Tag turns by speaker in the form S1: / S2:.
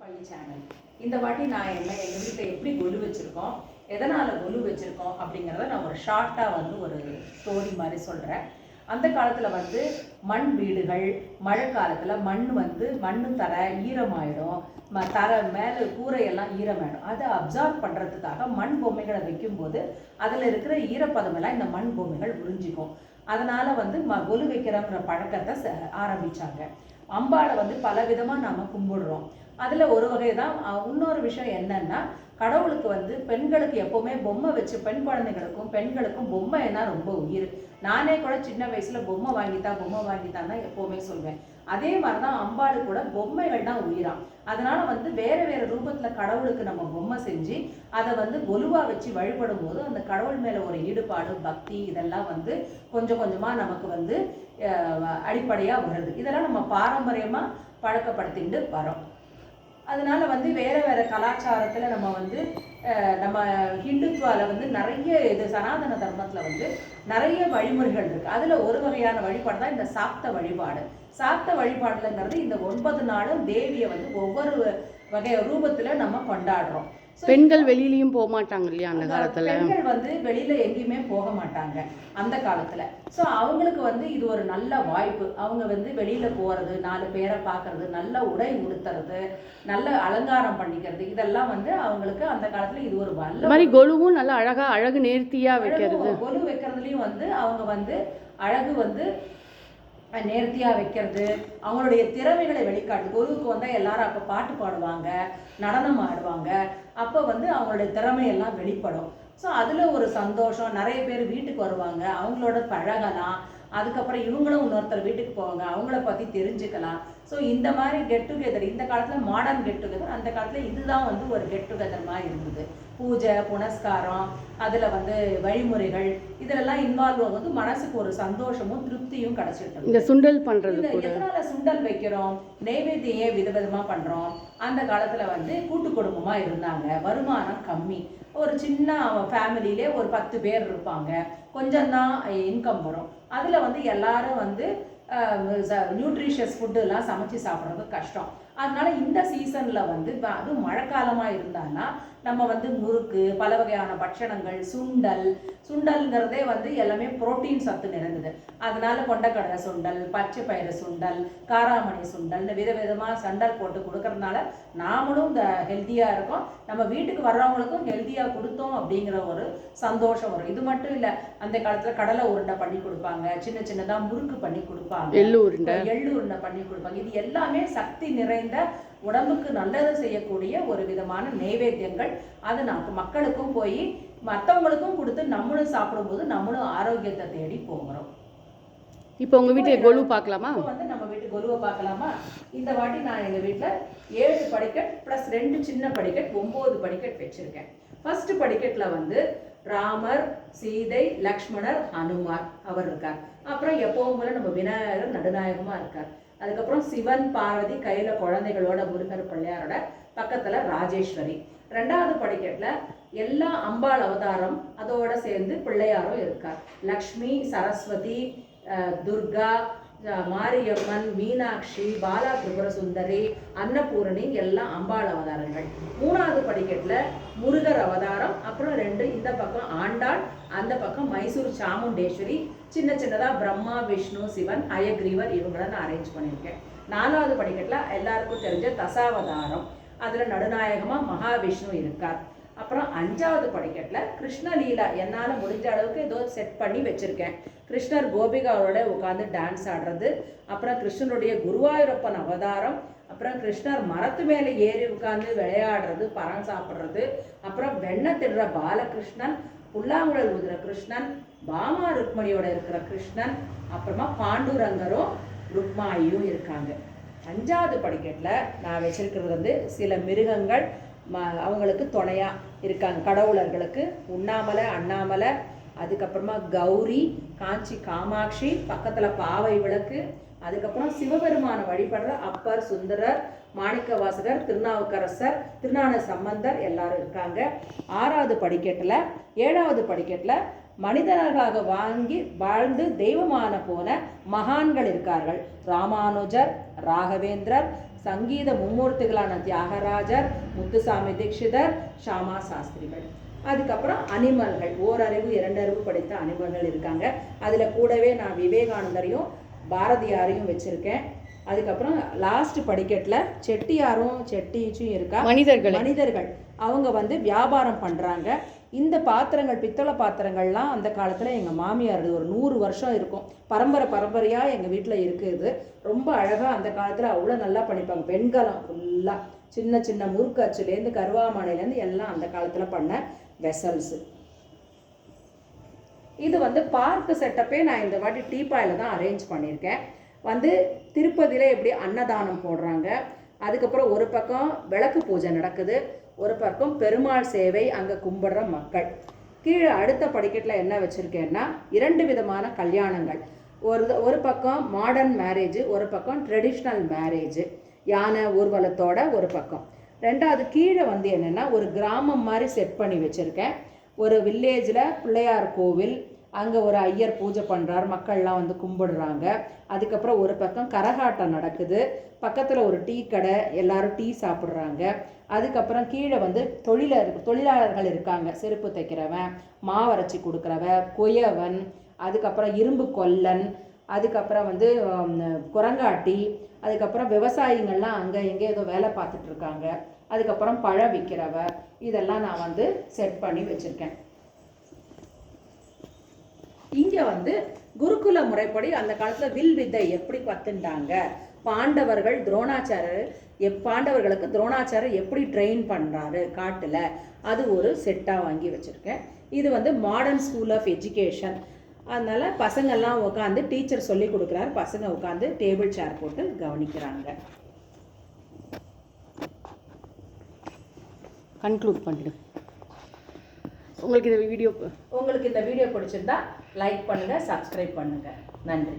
S1: பள்ளி சேனல் இந்த வாட்டி நான் என்ன எங்கள் வீட்டில் எப்படி கொலு வச்சுருக்கோம் எதனால் கொலு வச்சுருக்கோம் அப்படிங்கிறத நான் ஒரு ஷார்ட்டாக வந்து ஒரு ஸ்டோரி மாதிரி சொல்கிறேன் அந்த காலத்தில் வந்து மண் வீடுகள் மழை காலத்தில் மண் வந்து மண் தர ஈரமாயிடும். ம தர மேலே கூரையெல்லாம் ஈரமாயிடும். அதை அப்சார்ப் பண்ணுறதுக்காக மண் பொம்மைகளை வைக்கும்போது அதில் இருக்கிற ஈரப்பதமெல்லாம் இந்த மண் பொம்மைகள் உறிஞ்சிக்கும். அதனால் வந்து ம கொலு வைக்கிறங்கிற பழக்கத்தை ச ஆரம்பித்தாங்க அம்பாவை வந்து பல விதமாக நாம் கும்பிடுறோம். அதில் ஒரு வகை தான் இன்னொரு விஷயம் என்னன்னா கடவுளுக்கு வந்து பெண்களுக்கு எப்போவுமே பொம்மை வச்சு பெண் குழந்தைகளுக்கும் பெண்களுக்கும் பொம்மைன்னா ரொம்ப உயிர். நானே கூட சின்ன வயசில் பொம்மை வாங்கித்தா பொம்மை வாங்கித்தான்னு தான் எப்போவுமே சொல்வேன். அதே மாதிரி தான் அம்பாடு கூட பொம்மைகள் தான் உயிராம் அதனால வந்து வேற வேற ரூபத்தில் கடவுளுக்கு நம்ம பொம்மை செஞ்சு அதை வந்து கொலுவா வச்சு வழிபடும் போது அந்த கடவுள் மேலே ஒரு ஈடுபாடு பக்தி இதெல்லாம் வந்து கொஞ்சம் கொஞ்சமாக நமக்கு வந்து அடிப்படையாக வருது. இதெல்லாம் நம்ம பாரம்பரியமாக பழக்கப்படுத்திட்டு வரோம் அதனால வந்து வேற வேற கலாச்சாரத்துல நம்ம வந்து நம்ம ஹிந்துத்வால வந்து நிறைய இது சனாதன தர்மத்துல வந்து நிறைய வழிமுறைகள் இருக்கு. அதுல ஒரு வகையான வழிபாடு தான் இந்த சாப்த வழிபாடு. சாப்த வழிபாடுலங்கிறது இந்த ஒன்பது நாளும் தேவியை வந்து ஒவ்வொரு வகை ரூபத்துல நம்ம கொண்டாடுறோம்.
S2: பெண்கள் வெளியிலயும் போக மாட்டாங்க இல்லையா அந்த காலத்துல?
S1: பெண்கள் வந்து வெளியில எங்கேயுமே போக மாட்டாங்க அந்த காலத்துல. சோ அவங்களுக்கு வந்து இது ஒரு நல்ல வாய்ப்பு. அவங்க வந்து வெளியில போறது நாலு பேரை பார்க்கறது நல்ல உடை உடுத்துறது நல்ல அலங்காரம் பண்ணிக்கிறது இதெல்லாம் வந்து அவங்களுக்கு அந்த காலத்துல இது ஒரு நல்ல
S2: மாதிரி கொலுவும் நல்லா அழகா அழகு நேர்த்தியா வைக்கிறது.
S1: கொலு வைக்கிறதுலயும் வந்து அவங்க வந்து அழகு வந்து அஹ், நேர்த்தியா வைக்கிறது அவங்களுடைய திறமைகளை வெளிக்காட்டு. கொலுவுக்கு வந்தா எல்லாரும் அப்ப பாட்டு பாடுவாங்க நடனம் ஆடுவாங்க அப்போ வந்து அவங்களுடைய திறமையெல்லாம் வெளிப்படும். ஸோ அதில் ஒரு சந்தோஷம். நிறைய பேர் வீட்டுக்கு வருவாங்க. அவங்களோட பழகலாம். அதுக்கப்புறம் இவங்களும் இன்னொருத்தர் வீட்டுக்கு போவாங்க. அவங்கள பற்றி தெரிஞ்சுக்கலாம். ஸோ இந்த மாதிரி கெட் டுகெதர் இந்த காலத்துல மாடர்ன் கெட் டுகெதர் அந்த காலத்துல இதுதான் வந்து ஒரு கெட் டுகெதர் மாதிரி இருந்தது. பூஜை புனஸ்காரம் அதுல வந்து வழிமுறைகள் இதுலெல்லாம் இன்வால்வ் ஆகும்போது மனசுக்கு ஒரு சந்தோஷமும் திருப்தியும் கிடைச்சிட்டு
S2: இந்த சுண்டல் கூட.
S1: எதனால சுண்டல் வைக்கிறோம் நெய்வேத்தியம் ஏன் விதவிதமா பண்றோம் அந்த காலத்துல வந்து கூட்டு குடும்பமா இருந்தாங்க. வருமானம் கம்மி. ஒரு சின்ன ஃபேமிலியிலே ஒரு பத்து பேர் இருப்பாங்க. கொஞ்சம் தான் இன்கம் வரும். அதுல வந்து எல்லாரும் வந்து நியூட்ரிஷியஸ் ஃபுட்டுலாம் சமைச்சு சாப்பிட்றது கஷ்டம். அதனால இந்த சீசன்ல வந்து இப்ப அதுவும் மழைக்காலமா இருந்தான்னா நம்ம வந்து முறுக்கு பல வகையான பட்சணங்கள் சுண்டல் சுண்டல்ங்கிறதே வந்து எல்லாமே புரோட்டீன் சத்து நிறைந்தது. அதனால கொண்டக்கடலை சுண்டல் பச்சை பயிறு சுண்டல் காராமணி சுண்டல்னு விதவிதமா சண்டல் போட்டு கொடுக்கறதுனால நாமளும் இந்த ஹெல்த்தியா இருக்கோம். நம்ம வீட்டுக்கு வர்றவங்களுக்கும் ஹெல்த்தியா கொடுத்தோம் அப்படிங்கிற ஒரு சந்தோஷம் வரும். இது மட்டும் இல்ல அந்த காலத்துல கடலை உருண்டை பண்ணி கொடுப்பாங்க. சின்ன சின்னதா முறுக்கு பண்ணி கொடுப்பாங்க.
S2: எள்ளு உருண்டை.
S1: எள்ளு உருண்டை பண்ணி கொடுப்பாங்க. இது எல்லாமே சக்தி நிறைந்த உடம்புக்கு நல்லது செய்யக்கூடிய ஒரு விதமான நைவேத்தியங்கள். அது நமக்கு மக்களுக்கும் போய் மற்றவங்களுக்கும் கொடுத்து நம்மளும் சாப்பிடும்போது நம்மளும் ஆரோக்கியத்தை தேடி போகிறோம்.
S2: இப்போ உங்க வீட்டு கொலு பார்க்கலாமா?
S1: வந்து நம்ம வீட்டு குருவை பார்க்கலாமா? இந்த வாட்டி நான் எங்க வீட்ல ஏழு படிக்கட் ப்ளஸ் ரெண்டு சின்ன படிக்கட் ஒன்பது படிக்கட் வச்சிருக்கேன். ஃபர்ஸ்ட் படிக்கட்ல வந்து ராமர் சீதை லக்ஷ்மணர் ஹனுமார் அவர் இருக்கார். அப்புறம் எப்பவும் போல நம்ம விநாயகர் நடுநாயகமா இருக்கார். அதுக்கப்புறம் சிவன் பார்வதி கையில குழந்தைகளோட முருகர் பிள்ளையாரோட பக்கத்துல ராஜேஸ்வரி. ரெண்டாவது படிக்கட்டுல எல்லா அம்பாள் அவதாரம் அதோட சேர்ந்து பிள்ளையாரும் இருக்கார். லக்ஷ்மி சரஸ்வதி அஹ், துர்கா மாரியம்மன் மீனாட்சி பாலா திரிபுர சுந்தரி அன்னபூரணி எல்லாம் அம்பாள் அவதாரங்கள். மூணாவது படிக்கட்டில் முருகர் அவதாரம் அப்புறம் ரெண்டு இந்த பக்கம் ஆண்டாள் அந்த பக்கம் மைசூர் சாமுண்டேஸ்வரி சின்ன சின்னதாக பிரம்மா விஷ்ணு சிவன் ஹயக்ரீவர் இவங்கள நான் அரேஞ்ச் பண்ணியிருக்கேன். நாலாவது படிக்கட்டில் எல்லாருக்கும் தெரிஞ்ச தசாவதாரம். அதில் நடுநாயகமாக மகாவிஷ்ணு இருக்கார். அப்புறம் அஞ்சாவது படிக்கட்டில் கிருஷ்ணலீலா என்னால் முடிஞ்ச அளவுக்கு ஏதோ செட் பண்ணி வச்சிருக்கேன். கிருஷ்ணர் கோபிகாவோட உட்காந்து டான்ஸ் ஆடுறது அப்புறம் கிருஷ்ணனுடைய குருவாயூரப்பன் அவதாரம் அப்புறம் கிருஷ்ணர் மரத்து மேலே ஏறி உட்காந்து விளையாடுறது பழம் சாப்பிட்றது அப்புறம் வெண்ணை திடுற பாலகிருஷ்ணன் புல்லாங்குழல் ஊதுற கிருஷ்ணன் பாமா ருக்மணியோட இருக்கிற கிருஷ்ணன் அப்புறமா பாண்டுரங்கரும் ருக்மாயும் இருக்காங்க. அஞ்சாவது படிக்கட்டில் நான் வச்சிருக்கிறது வந்து சில மிருகங்கள் ம- அவங்களுக்கு துணையாக இருக்காங்க கடவுளர்களுக்கு உண்ணாமலை அண்ணாமலை அதுக்கப்புறமா கௌரி காஞ்சி காமாட்சி பக்கத்தில் பாவை விளக்கு அதுக்கப்புறம் சிவபெருமான வழிபடுற அப்பர் சுந்தரர் மாணிக்கவாசகர் திருநாவுக்கரசர் திருநான சம்பந்தர் எல்லாரும் இருக்காங்க. ஆறாவது படிக்கட்டில் ஏழாவது படிக்கட்டில் மனிதர்களாக வாங்கி வாழ்ந்து தெய்வமான போன மகான்கள் இருக்கார்கள். ராமானுஜர் ராகவேந்திரர் சங்கீத மும்மூர்த்திகளான தியாகராஜர் முத்துசாமி தீட்சிதர் ஷாமா சாஸ்திரிகள். அதுக்கப்புறம் அனிமல்கள் ஓரறிவு இரண்டறிவு படித்த அனிமல்கள் இருக்காங்க. அதில் கூடவே நான் விவேகானந்தரையும் பாரதியாரையும் வச்சுருக்கேன். அதுக்கப்புறம் லாஸ்ட் படிக்கட்டில் செட்டியாரும் செட்டிச்சும் இருக்கா?
S2: மனிதர்கள்.
S1: மனிதர்கள். அவங்க வந்து வியாபாரம் பண்ணுறாங்க இந்த பாத்திரங்கள் பித்தளை பாத்திரங்கள்லாம் அந்த காலத்தில் எங்கள் மாமியார் ஒரு நூறு வருஷம் இருக்கும். பரம்பரை பரம்பரையாக எங்கள் வீட்டில் இருக்குது. ரொம்ப அழகாக அந்த காலத்தில் அவ்வளோ நல்லா பண்ணிப்பாங்க. வெண்கலம் ஃபுல்லாக சின்ன சின்ன முறுக்கு அச்சுலேருந்து கருவாமனையிலேருந்து எல்லாம் அந்த காலத்தில் பண்ண வெசல்ஸு இது வந்து பார்க் செட்டப்பே நான் இந்த வாட்டி டீபாயில் தான் அரேஞ்ச் பண்ணியிருக்கேன். வந்து திருப்பதியில் எப்படி அன்னதானம் போடுறாங்க அதுக்கப்புறம் ஒரு பக்கம் விளக்கு பூஜை நடக்குது ஒரு பக்கம் பெருமாள் சேவை அங்கே கும்பிடுற மக்கள். கீழே அடுத்த படிக்கட்டில் என்ன வச்சுருக்கேன்னா இரண்டு விதமான கல்யாணங்கள். ஒரு ஒரு பக்கம் மாடர்ன் மேரேஜ் ஒரு பக்கம் ட்ரெடிஷ்னல் மேரேஜ் யானை ஊர்வலத்தோட ஒரு பக்கம். ரெண்டாவது கீழே வந்து என்னென்னா ஒரு கிராமம் மாதிரி செட் பண்ணி வச்சுருக்கேன். ஒரு வில்லேஜில் பிள்ளையார் கோவில் அங்கே ஒரு ஐயர் பூஜை பண்ணுறார் மக்கள்லாம் வந்து கும்பிடுறாங்க. அதுக்கப்புறம் ஒரு பக்கம் கரகாட்டம் நடக்குது. பக்கத்தில் ஒரு டீ கடை எல்லாரும் டீ சாப்பிட்றாங்க. அதுக்கப்புறம் கீழே வந்து தொழிலர் தொழிலாளர்கள் இருக்காங்க. செருப்பு தைக்கிறவன் மாவரைச்சி கொடுக்குறவன் குயவன் அதுக்கப்புறம் இரும்பு கொல்லன் அதுக்கப்புறம் வந்து குரங்காட்டி அதுக்கப்புறம் விவசாயிங்கள்லாம் அங்கே எங்கே ஏதோ வேலை பார்த்துட்டு இருக்காங்க. அதுக்கப்புறம் பழம் விற்கிறவ இதெல்லாம் நான் வந்து செட் பண்ணி வச்சுருக்கேன். இங்கே வந்து குருகுல முறைப்படி அந்த காலத்தில் வில் வித்தை எப்படி கற்றுண்டாங்க பாண்டவர்கள் துரோணாச்சாரர் எப் பாண்டவர்களுக்கு துரோணாச்சாரர் எப்படி ட்ரெயின் பண்ணுறாரு காட்டில்? அது ஒரு செட்டாக வாங்கி வச்சுருக்கேன். இது வந்து மாடர்ன் ஸ்கூல் ஆஃப் எஜுகேஷன் அதனால் பசங்கள்லாம் உட்காந்து டீச்சர் சொல்லி கொடுக்குறாரு. பசங்க உட்காந்து டேபிள் சேர் போட்டு கவனிக்கிறாங்க.
S2: கன்க்ளூட் பண்ணிடு. உங்களுக்கு இந்த வீடியோ
S1: உங்களுக்கு இந்த வீடியோ பிடிச்சிருந்தா லைக் பண்ணுங்கள் சப்ஸ்கிரைப் பண்ணுங்கள் நன்றி.